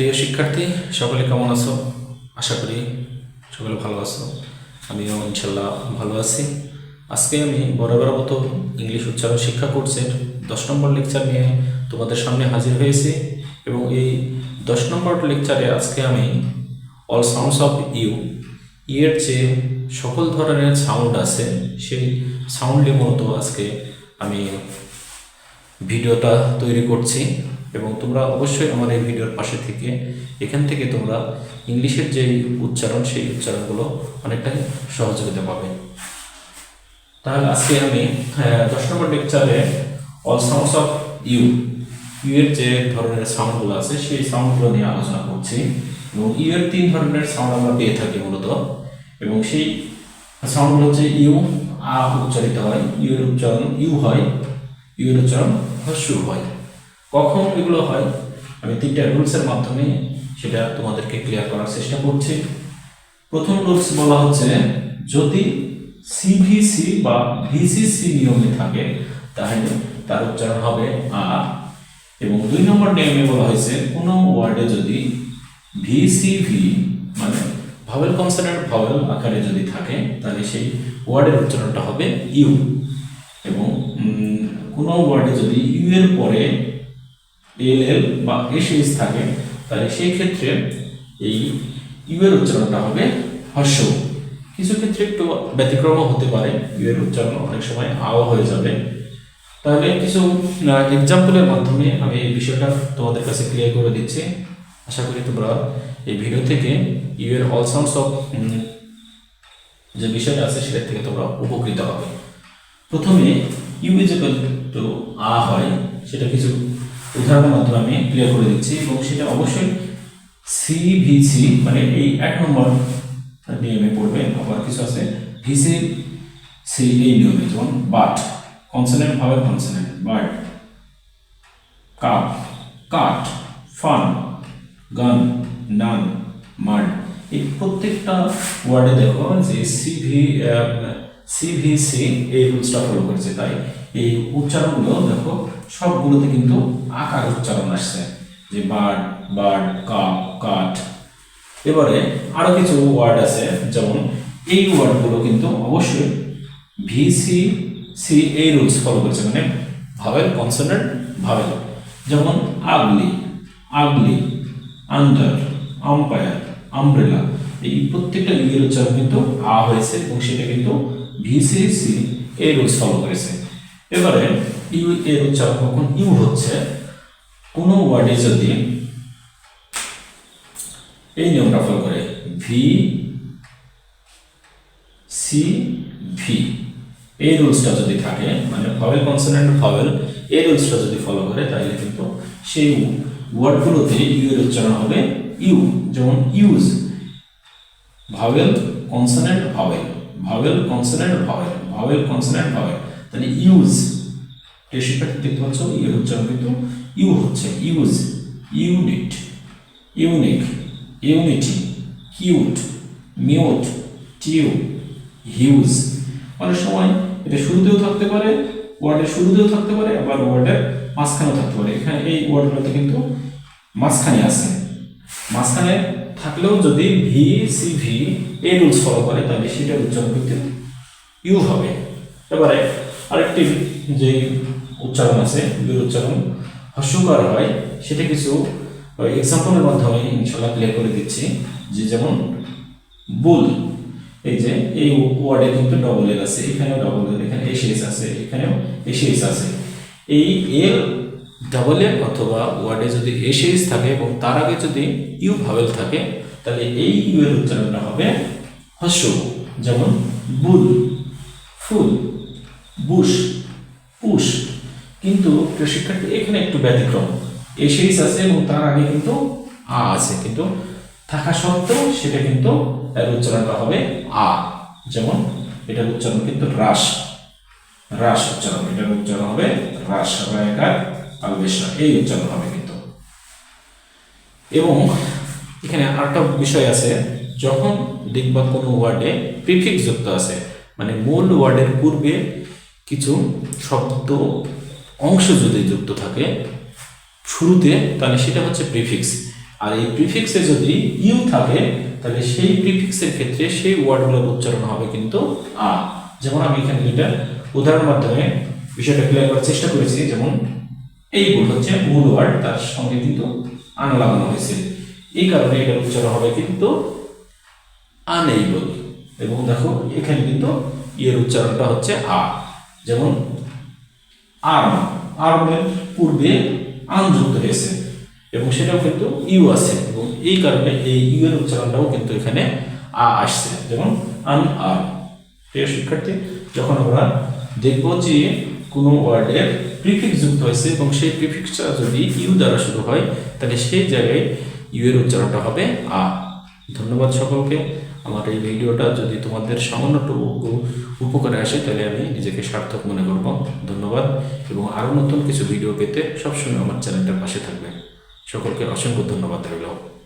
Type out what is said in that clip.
প্রিয় শিক্ষার্থী, সকলে কেমন আছো? আশা করি সকলে ভালো আছো। আমিও ইনশাল্লাহ ভালো আছি। আজকে আমি বরাবর মতো ইংলিশ উচ্চারণ শিক্ষা কোর্সের দশ নম্বর লেকচার নিয়ে তোমাদের সামনে হাজির হয়েছি এবং এই দশ নম্বর লেকচারে আজকে আমি অল সাউন্ডস অফ ইউ ইয়ের যে সকল ধরনের সাউন্ড আছে, সেই সাউন্ডে মূলত আজকে আমি ভিডিওটা তৈরি করছি। এবং তোমরা অবশ্যই আমার এই ভিডিওর পাশে থেকে এখান থেকে তোমরা ইংলিশের যে উচ্চারণ, সেই উচ্চারণগুলো অনেকটাই সহযোগিতা পাবে। তাহলে আজকে আমি দশ নম্বর লেকচারে all sounds of U U এর যে ধরনের সাউন্ডগুলো আছে, সেই সাউন্ডগুলো নিয়ে আলোচনা করছি। এবং ইউ এর তিন ধরনের সাউন্ড আমরা পেয়ে থাকি মূলত। এবং সেই সাউন্ডগুলো হচ্ছে ইউ আ উচ্চারিত হয়। ইউ এর উচ্চারণ ইউ হয়। ইউ এর উচ্চারণ হয়। কখন এগুলো হয়? আমি তিনটা রুলসের মাধ্যমে সেটা তোমাদেরকে ক্লিয়ার করার চেষ্টা করছি। প্রথম রুলস বলা হচ্ছে, যদি সিভিসি বা ভিসিসি নিয়মে থাকে, তাহলে তার উচ্চারণ হবে আ এবং দুই নম্বর নিয়মে বলা হয়েছে, কোনো ওয়ার্ডে যদি ভিসিভি মানে ভাওয়েল কনসোনেন্ট ভাওয়েল আকারে যদি থাকে, তাহলে সেই ওয়ার্ডের উচ্চারণটা হবে ইউ এবং কোনো ওয়ার্ডে যদি ইউ এর পরে এল এল বা এস থাকে, তাহলে সেই ক্ষেত্রে এই ইউ এর উচ্চারণটা হবে হর্ষ। কিছু ক্ষেত্রে একটু ব্যতিক্রমও হতে পারে ইউ এর উচ্চারণ অনেক সময় আও হয়ে যাবে। তাহলে কিছু এক্সাম্পলের মাধ্যমে আমি এই বিষয়টা তোমাদের কাছে ক্লিয়ার করে দিচ্ছি। আশা করি তোমরা এই ভিডিও থেকে ইউ এর অল সাউন্ডস অফ যে বিষয়টা আছে সেটা থেকে তোমরা উপকৃত হবে। প্রথমে ইউ ইজিক্যাল টু আ হয়, সেটা কিছু উদাহরণের মাধ্যমে আমি ক্লিয়ার করে দিচ্ছি এবং সেটা অবশ্যই সি ভিসি মানে এই এক নম্বর নিয়মে পড়বে, আবার কিছু আছে ভিসি সি এই নিয়মে, যেমন but consonant vowel consonant but cup cut fun gun nun mud এই প্রত্যেকটা ওয়ার্ডে দেখো যে সিভি সিভিসি এই রুলসটা ফলো করেছে। তাই এই উচ্চারণগুলো দেখো সবগুলোতে কিন্তু আকার উচ্চারণ আসছে। যে বার্ড বার্ড কাপ কাঠ এবারে আরও কিছু ওয়ার্ড আছে, যেমন এই ওয়ার্ডগুলো কিন্তু অবশ্যই ভিসি সি এই রুলস ফলো করছে মানে ভাবেল কনসোনেন্ট ভাবেল যেমন ugly ugly under umpire umbrella এই প্রত্যেকটা ইউর উচ্চারণ কিন্তু আ হয়েছে এবং সেটা কিন্তু ভিসিসি এই রুলস ফলো করেছে। এবারে ইউ এর উচ্চারণ কখন ইউ হচ্ছে, কোনো ওয়ার্ডে যদি এই নিয়মটা ফলো করে ভি সি ভি এই রুলসটা যদি থাকে মানে ভাওয়েল কনসোনেন্ট ভাওয়েল এই রুলসটা যদি ফলো করে, তাহলে কিন্তু সেই ওয়ার্ডগুলোতে ইউ এর উচ্চারণ হবে ইউ। যেমন use vowel consonant vowel vowel consonant vowel vowel consonant vowel তাহলে ইউজ শিক্ষার্থী দেখতে পাচ্ছ ইউ উচ্চারণ কিন্তু ইউ হচ্ছে use, unit, unique, unity, cute, mute, tew, huge. অনেক সময় এটা শুরুতেও থাকতে পারে ওয়ার্ডের শুরুতেও থাকতে পারে, আবার ওয়ার্ডের মাঝখানেও থাকতে পারে। এখানে এই ওয়ার্ডগুলোতে কিন্তু মাঝখানে আছে। মাঝখানে থাকলেও যদি ভি সি ভি এই রুলস ফলো করে, তাহলে সেটার উচ্চারণ কিন্তু ইউ হবে। এবারে আরেকটি যে উচ্চারণ আছে ইউর উচ্চারণ। হস্যকার হয়, সেটা কিছু এক্সাম্পলের মাধ্যমে ইনশাল্লাহ ক্লিয়ার করে দিচ্ছি। যে যেমন, বুল এই যে, এই ওয়ার্ডে কিন্তু ডবল এল আছে, এখানেও ডবল এল এখানে এস আছে, এখানেও এস আছে। এই এল ডাবল এল অথবা ওয়ার্ডে যদি এস থাকে এবং তার আগে যদি ইউ ভাবেল থাকে, তাহলে এই ইউ এর উচ্চারণটা হবে হস্য যেমন, বুল ফুল বুশ কিন্তু শিক্ষার্থী, এখানে একটু ব্যতিক্রম। এসেইস আছে এবং তার আগে কিন্তু আ আছে, কিন্তু থাকা সত্ত্বেও সেটা কিন্তু এর উচ্চারণটা হবে আ। যেমন এটার উচ্চারণ কিন্তু হ্রাস। হ্রাস উচ্চারণ, এটার উচ্চারণ হবে হ্রাস এই উচ্চারণ হবে কিন্তু। এবং এখানে আরেকটা বিষয় আছে, যখন দেখবা কোনো ওয়ার্ডে প্রিফিক্স যুক্ত আছে মানে মূল ওয়ার্ডের পূর্বে কিছু শব্দ অংশ যদি যুক্ত থাকে, শুরুতে তাহলে সেটা হচ্ছে প্রিফিক্স আর এই প্রিফিক্সে যদি ইউ থাকে, তাহলে সেই প্রিফিক্সের ক্ষেত্রে সেই ওয়ার্ডগুলোর উচ্চারণ হবে কিন্তু আ। যেমন আমি এখানে দুইটা উদাহরণের মাধ্যমে বিষয়টা ক্লিয়ার করার চেষ্টা করেছি, যেমন এই বোর্ড হচ্ছে মূল ওয়ার্ড তার সঙ্গে কিন্তু আন লাগানো হয়েছে। এই কারণে এটার উচ্চারণ হবে কিন্তু আনএইবল এবং দেখো, এখানে কিন্তু ইয়ের উচ্চারণটা হচ্ছে আ। যেমন আর্ম আর্মের পূর্বে আন যুক্ত হয়েছে। এবং সেটাও কিন্তু ইউ আছে এবং এই কারণে এই ইউ এর উচ্চারণটাও কিন্তু এখানে আ আসছে। যেমন, আন আর। প্রিয় শিক্ষার্থী, যখন আমরা দেখব যে কোনো ওয়ার্ডের প্রিফিক্স যুক্ত হয়েছে এবং সেই প্রিফিক্সটা যদি ইউ দ্বারা শুরু হয়, তাহলে সেই জায়গায় ইউ এর উচ্চারণটা হবে আ। ধন্যবাদ সকলকে। আমার এই ভিডিওটা যদি তোমাদের সামান্যটুকু উপকারে আসে, তাহলে আমি নিজেকে সার্থক মনে করব। ধন্যবাদ। এবং আরও নতুন কিছু ভিডিও পেতে সবসময় আমার চ্যানেলটার পাশে থাকবে। সকলকে অসংখ্য ধন্যবাদ রইল।